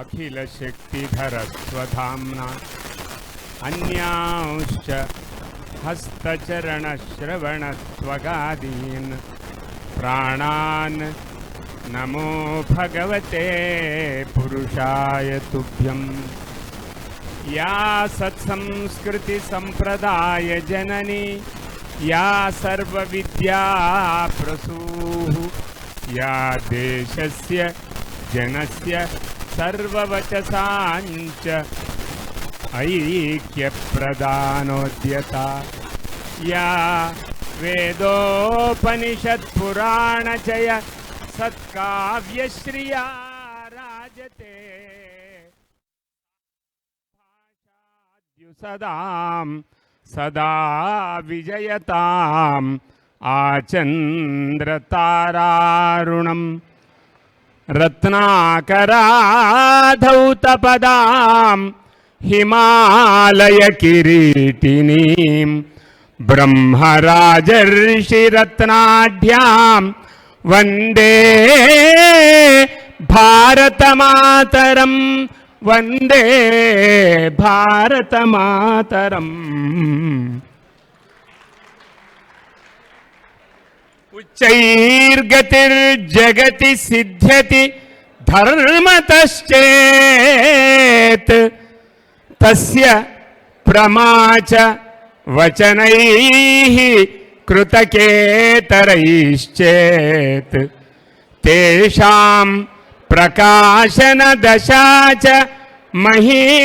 अखिलशक्तिधरस्वधाम्ना। अन्यांश्च हस्तचरणश्रवणत्वगादीन् प्राणान् नमो भगवते पुरुषाय तुभ्यम्। या सत्संस्कृतिसम्प्रदाय जननी या सर्वविद्या प्रसूः या देशस्य जनस्य सर्ववचसाञ्च ऐक्यप्रदानोद्यता या वेदोपनिषत्पुराणचय सत्काव्यश्रिया राजते। सदां सदा विजयताम् आचन्द्रतारारुणम् రత్నాకరాధౌతపదాం హిమాలయ కిరీటినీం బ్రహ్మరాజర్షిరత్నాఢ్యాం వందే భారతమాతరం వందే భారతమాతరం उच्चैर्गतिर्जगति सिद्ध्यति धर्मतश्चेत् तस्य प्रमाच वचनैः कृतकेतरैश्चेत् तेषां प्रकाशनदशा च महीसुरैश्चेत्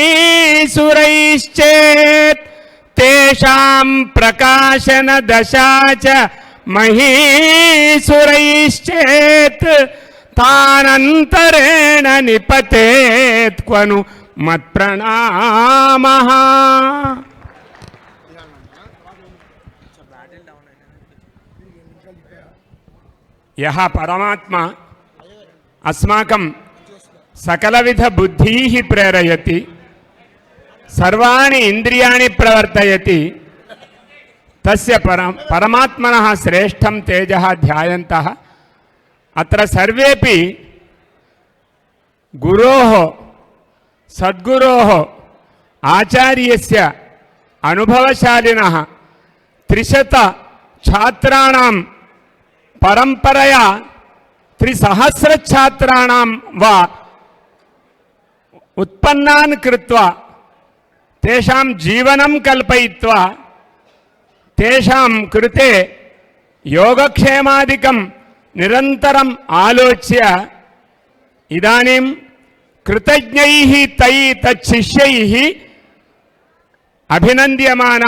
तेषां प्रकाशनदशा च మహీసురైశ్చేత్ తానంతరేణ నిపతేత్వను మత్ప్రణామ. యహ పరమాత్మ అస్మాకం సకలవిధ బుద్ధి ప్రేరయతి సర్వాణి ఇంద్రియాణి ప్రవర్తయతి తస్య పరం పరమాత్మన శ్రేష్టం తేజ ధ్యాయంత. అత్ర సర్వేపి గురో సద్గురో ఆచార్యస్య అనుభవశాలిన. త్రిశత ఛాత్రాణం పరంపరయా త్రిసహస్ర ఛాత్రాణం వా ఉత్పన్నాన్ కృత్వా. తేషాం జీవనం కల్పయిత్వా. తేషాం కృతే యోగక్షేమాదికం నిరంతరం ఆలోచ్య. ఇదానీం కృతజ్ఞై తై తచ్చిష్యై అభినంద్యమాన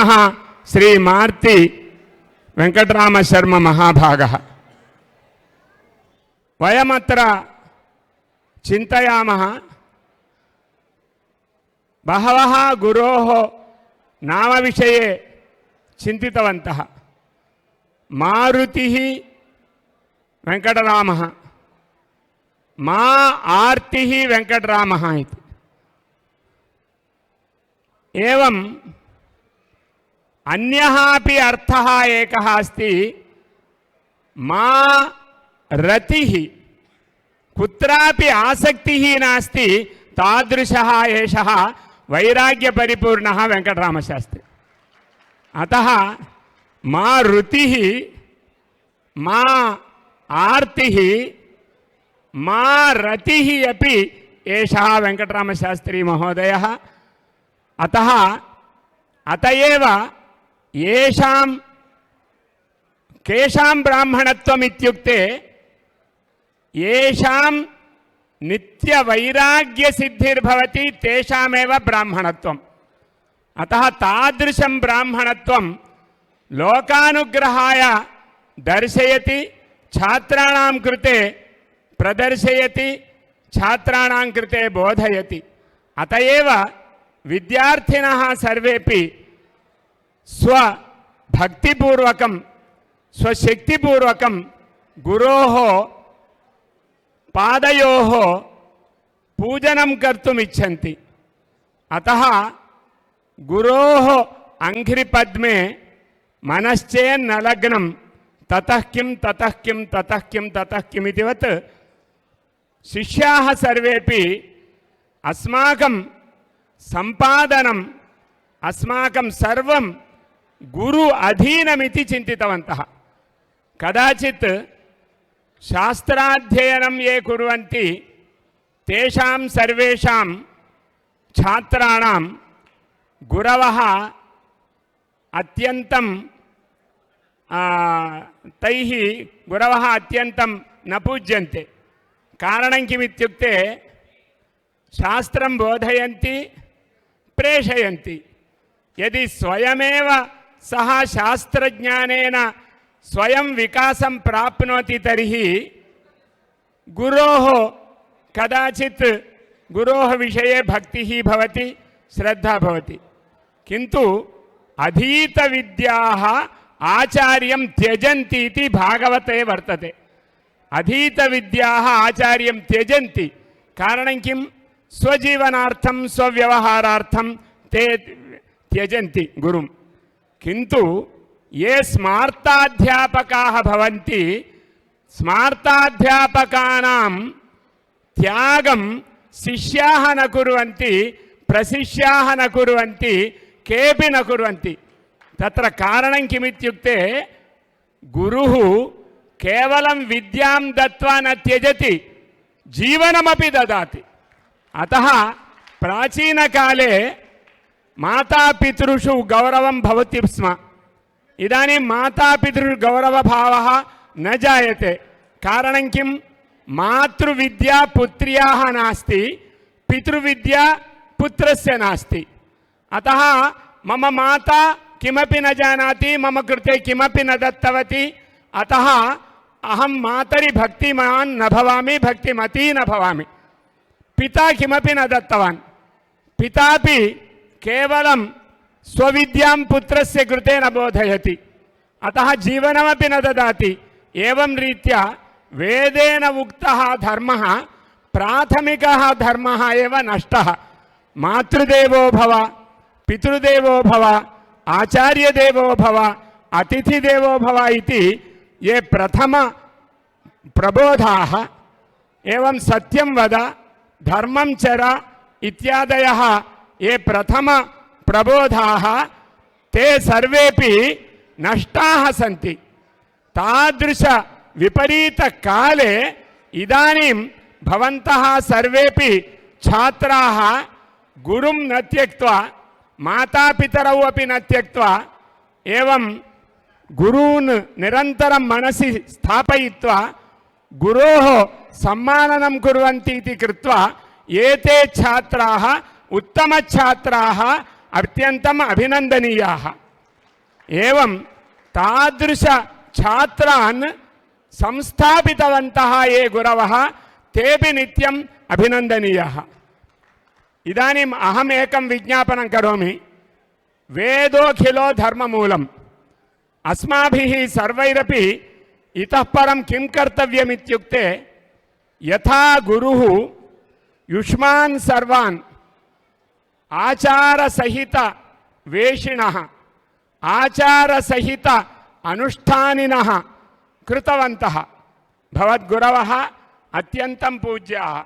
శ్రీ మార్తి వెంకటరామశర్మ మహాభాగ. వయమత్ర చింతయామ. బహవ గురో నామ విషయే చింతితవంతః. మారుతి వెంకటరామ. మా ఆర్తి వెంకటరామ ఏం ఏవం? అన్య అర్థ ఏక అస్తి. మా రతి కుత్రి ఆసక్తి నాస్తి. తాదృశ ఏష వైరాగ్యపరిపూర్ణ వెంకటరామశాస్త్రి. అత మా రుతి మా ఆర్తి మా రతి అపి ఏషా వెంకటరామశాస్త్రి మహోదయ. అత అతయేవ ఏషాం కేషాం బ్రాహ్మణత్వం ఇత్యుక్తే ఏషాం నిత్య వైరాగ్య సిద్ధిర్భవతి తేషామేవ బ్రాహ్మణత్వం. అత తాదృశం బ్రాహ్మణత్వం. లోకానుగ్రహాయ దర్శయతి ఛాత్రాణం కృతే ప్రదర్శయతి ఛాత్రాణం కృతే బోధయతి. అతయవ విద్యార్థిన సర్వేపి స్వభక్తిపూర్వకం స్వశక్తిపూర్వకం గురో పాదయో పూజనం కర్తుమిచ్చి అత గురోహ గురోః అంఘ్రిపద్మే మనశ్చేన్నలగ్నం తతహ్యం తతహ్యం తతహ్యం తతఃకిమితివత్ శిష్యా సర్వేపి అస్మాకం సంపాదనం అస్మాకం సర్వం గురు అధీనమితి చింతితవంత కదాచిత్ శాస్త్రాధ్యయనం ఏ కుర్వంతి తేషాం సర్వేషాం ఛాత్రాణం గురవः అత్యంతం ఆ, తైः గురవः అత్యంతం న పూజ్యంతే. కారణం కిమిత్యుక్తే శాస్త్రం బోధయంతి ప్రేషయంతి. యది స్వయమేవ సహ శాస్త్రజ్ఞానేన స్వయం వికాసం ప్రాప్నోతి తర్హి గురోः కదాచిత్ గురోः విషये భక్తి భవతి శ్రద్ధ భవతి. కింటు అధీత విద్యాः ఆచార్యం త్యజంతి ఇది భాగవతే వర్తతే. అధీత విద్యాः ఆచార్యం త్యజంతి. కారణం కిం? స్వజీవనార్థం స్వవ్యవహారార్థం తే త్యజంతి గురుం. కింటు ఏ స్మార్తాధ్యాపకాः భవంతి. స్మార్తాధ్యాపకానాం త్యాగం శిష్యాः న కుర్వంతి ప్రశిష్యాः న కుర్వంతి కేపి న కుర్వంతి తత్ర కారణం కిమిత్యుక్తే గురు కేవలం విద్యాం దత్వా న త్యజతి జీవనమపి దాతి అత ప్రాచీనకాలే మాతాపితృషు గౌరవం భవతి స్మ. ఇదానీం మాతాపితృ గౌరవభావ న జాయతే. కారణం కం? మాతృవిద్యా పుత్ర్యా నాస్తి పితృవిద్యా పుత్రస్ నాస్తి. అతः మమ మాతా కిమపి న జానాతి మమ కృతే కిమపి న దత్తవతి అతः అహం మాతరి భక్తిమాన్ నభవామి భక్తిమతీ నభవామి పితా కిమపి న దత్తవాన్ పితాపి కేవలం స్వవిద్యాం పుత్రస్య కృతే న బోధయతి అతः జీవనమపి న దదాతి ఏవం రీత్యా వేదేన ఉక్తः ధర్మः ప్రాథమికः ధర్మः ఏవ నష్టः మాతృదేవో భవ भव पितृदेवो भव आचार्यदेवो भव अतिथिदेवो भव इति ये प्रथम प्रबोधाः एवं सत्यं वद धर्मं चर इत्यादयः ये प्रथम प्रबोधाः ते सर्वेपि नष्टाः सन्ति तादृश विपरीतकाले इदानीं भवन्तः सर्वेपि छात्राः गुरुं न त्यक्त्वा మాతాపితరవు అపి నత్యక్వా ఏం గురూన్ నిరంతరం మనసి స్థాపయిత్వా గురో సమ్మాననం కుర్వంతి ఇది ఏతే ఛాత్రా ఉత్తమ ఛాత్రా అత్యంతం అభినందనీయా. ఏం తాదృశ ఛాత్రాన్ సంస్థాపితవంత ఏ గురవ తేపి నిత్యం అభినందనీయ. ఇదానీం అహమేకం విజ్ఞాపనం కరోమి. వేదోఖిలో ధర్మమూలం. అస్మాభి సర్వైరపి ఇతఃపరం కిం కర్తవ్యమిత్యుక్తే యథా గురు యుష్మాన్ సర్వాన్ ఆచారసహిత వేషిణ ఆచారసహిత అనుష్ఠానిన కృతవంత. భవద్గురవ అత్యంతం పూజ్యా.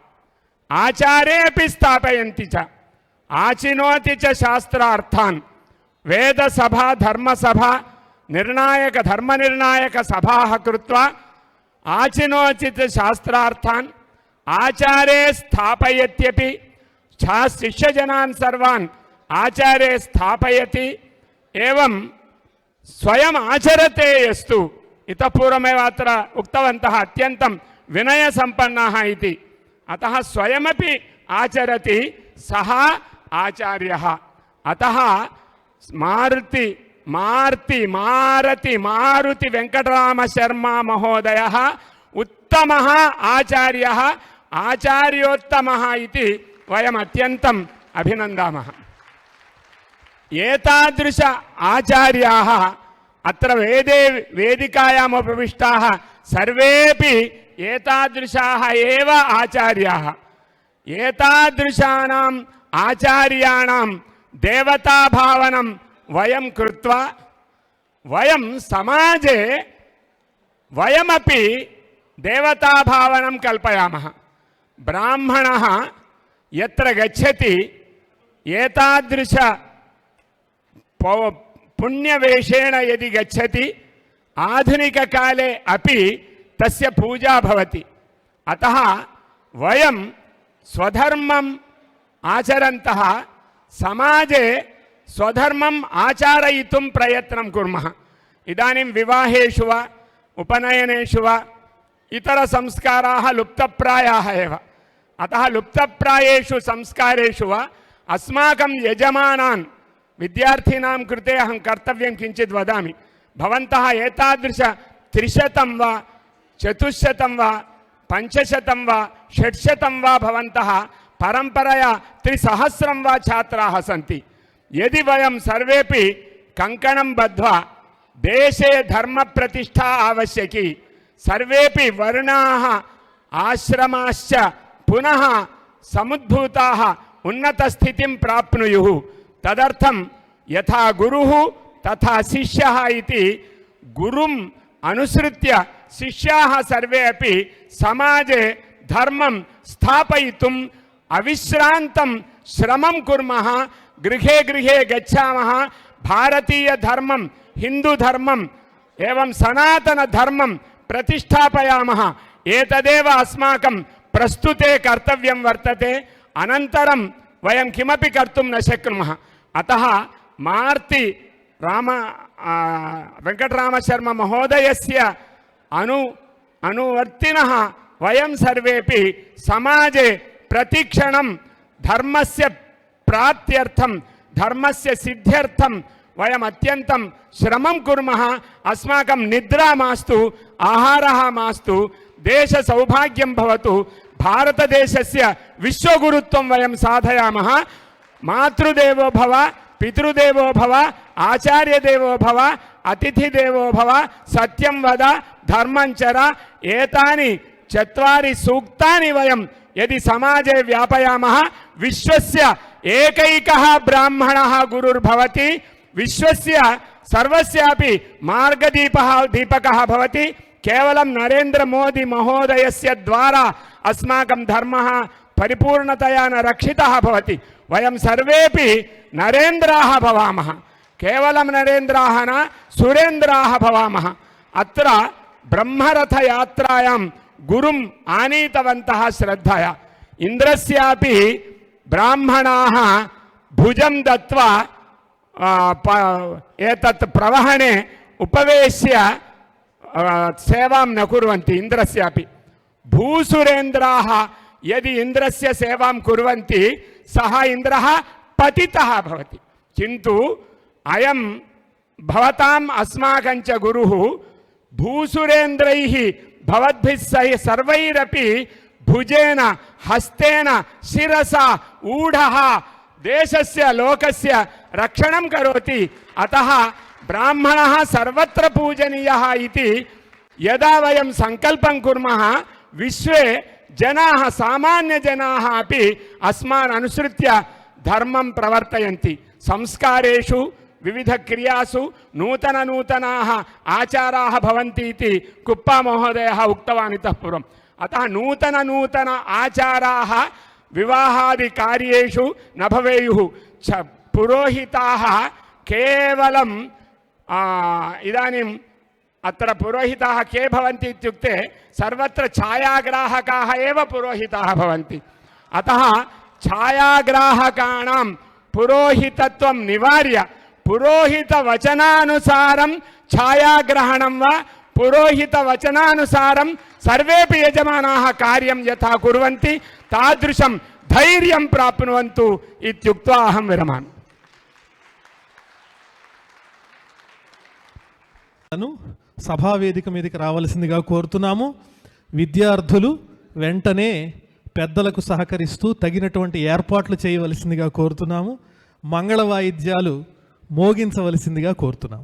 ఆచారే స్థాపయంతి చ. ఆచినోతి చ శాస్త్రార్థాన్. వేద సభ ధర్మసభ నిర్ణాయక ధర్మ నిర్ణాయక సభా కృత్వా. ఆచినోచిత్ శాస్త్రార్థాన్. ఆచారే స్థాపయత్యపి. ఛా శిష్యజనాన్ సర్వాన్. ఆచారే స్థాపయతి. ఏవం స్వయం ఆచరతే ఎస్తు ఇతపూర్వమేవ అత్ర ఉక్తవంతः అత్యంతం వినయ సంపన్నాः ఇతి అతः స్వయమపి ఆచరతి సహా ఆచార్య. అతः మారుతి మార్తి మారతి మారుతి వెంకటరామ శర్మ మహోదయः ఉత్తమः ఆచార్యः ఆచార్యోత్తమः ఇతి వయం అత్యంతం అభినందామः. ఏతాదృశ ఆచార్యాः అత్ర వేదే వేదికాయాम् సర్వేపి ఏతాదృశాः ఏవ ఆచార్యాः. ఏతాదృశానాం ఆచార్యాణం దేవతాభావనం వయం కృత్వా. వయం సమాజే వయమపి దేవతాభావనం కల్పయామः. బ్రాహ్మణः ఎత్ర గచ్చతి ఏతాదృశ పుణ్యవేషేణ యది గచ్చతి. ఆధునికకాలే అపి తస్య పూజా భవతి. అత వయం స్వధర్మం ఆచరంత. సమాజే స్వధర్మం ఆచారయితుం ప్రయత్నం కుర్మ. ఇదానీ వివాహేషు వా ఉపనయనేషు వా ఇతర సంస్కారా లుప్తప్రాయా అత లుప్తప్రాయేషు సంస్కారు వా అస్మాకం యజమానాన్ విద్యార్థినాం కృతే అహం కర్తవ్యం కించిత్ వదామి. భవంతः ఏతాదృశ త్రిశతం వా చతుశతం వా పంచశతం వా షట్శతం వా భవంత పరంపరయా త్రిసహస్రం వా ఛాత్రా సంతి. ఎది వయం సర్వేపి కంకణం బద్ధ్వా దేశే ధర్మ ప్రతిష్ట ఆవశ్యకి. సర్వేపి వర్ణాః ఆశ్రమాశ్చ పునః సముద్భూతాః ఉన్నత స్థితిం ప్రాప్నుయు. తదర్థం యథా గురు తథా శిష్య ఇది గురుం అనుసృత్య शिष्याः सर्वे अपि समाजे धर्मं स्थापयितुम् अविश्रान्तं श्रमं कुर्मः गृहे गृहे गच्छामः भारतीयधर्मं हिन्दुधर्मम् एवं सनातनधर्मं प्रतिष्ठापयामः एतदेव अस्माकं प्रस्तुते कर्तव्यं वर्तते अनन्तरं वयं किमपि कर्तुं न शक्नुमः अतः मार्ति राम आ, అను అనువర్తిన వయం సర్వేపి సమాజే ప్రతిక్షణం ధర్మస్య ప్రాప్త్యర్థం ధర్మస్య సిద్ధ్యర్థం వయం అత్యంతం శ్రమం కుర్మ అస్మాకం నిద్రా మాస్తు ఆహార మాస్తు దేశ సౌభాగ్యం భవతు భారతదేశస్య విశ్వగురుత్వం వయం సాధయామ మాతృదేవో భవ పితృదేవో భవ ఆచార్యదేవో భవ అతిథిదేవో భవ సత్యం వద धर्मं चर एतानि चत्वारि सूक्तानि वयं यदि समाजे व्यापयामः विश्वस्य एकैकः ब्राह्मणः गुरुर्भवति विश्वस्य सर्वस्यापि मार्गदीपः दीपकः भवति केवलं नरेन्द्रमोदी महोदयस्य द्वारा अस्माकं धर्मः परिपूर्णतया न रक्षितः भवति वयं सर्वेपि नरेन्द्राः भवामः केवलं नरेन्द्राः न सुरेन्द्राः भवामः अत्र బ్రహ్మరథయాత్రాయాం గురుం ఆనీతవంత శ్రద్ధయ ఇంద్రస్యాపి బ్రాహ్మణా భుజం దత్వా ఏతత్ ప్రవహణే ఉపవేశ్య సేవాం నకుర్వంతి ఇంద్రస్యాపి భూసురేంద్రా యది ఇంద్రస్య సేవాం కుర్వంతి సహ ఇంద్ర పతిత భవతి కింటు అయం భవతాం అస్మాకంచ గురు భూసురేంద్రై భవద్భిస్సై సర్వైరపి భుజేన హస్తేన శిరస ఊఢ దేశస్య లోకస్య రక్షణం కరోతి అత బ్రాహ్మణ సర్వత్ర పూజనీయ ఇది యదా వయం సంకల్పం కుర్మ విశ్వే జనా సామాన్య జనా అపి అస్మాన్ అనుసృత్య ధర్మం ప్రవర్తయంతి. సంస్కారేషు अस्मान् अनुसृत्य धर्मं प्रवर्तयन्ति संस्कारेषु विविधक्रियासु नूतननूतनाः आचाराः भवन्ति इति कुप्पामहोदयः उक्तवान् इतः पूर्वम् अतः नूतननूतन आचाराः विवाहादिकार्येषु न भवेयुः च पुरोहिताः केवलं आ, इदानीम् अत्र पुरोहिताः के भवन्ति इत्युक्ते सर्वत्र छायाग्राहकाः एव पुरोहिताः भवन्ति अतः छायाग्राहकाणां पुरोहितत्वं निवार्य పురోహిత వచనానుసారం ఛాయాగ్రహణం వా పురోహిత వచనానుసారం సర్వేపి యజమానా కార్యం యథా కుర్వంతి తాదృశం ధైర్యం ప్రాప్నువంతు ఇత్యుక్త్వా అహం విరమామి. సభావేదిక మీదకి రావాల్సిందిగా కోరుతున్నాము. విద్యార్థులు వెంటనే పెద్దలకు సహకరిస్తూ తగినటువంటి ఏర్పాట్లు చేయవలసిందిగా కోరుతున్నాము. మంగళ వాయిద్యాలు మోగించవలసిందిగా కోరుతున్నాం.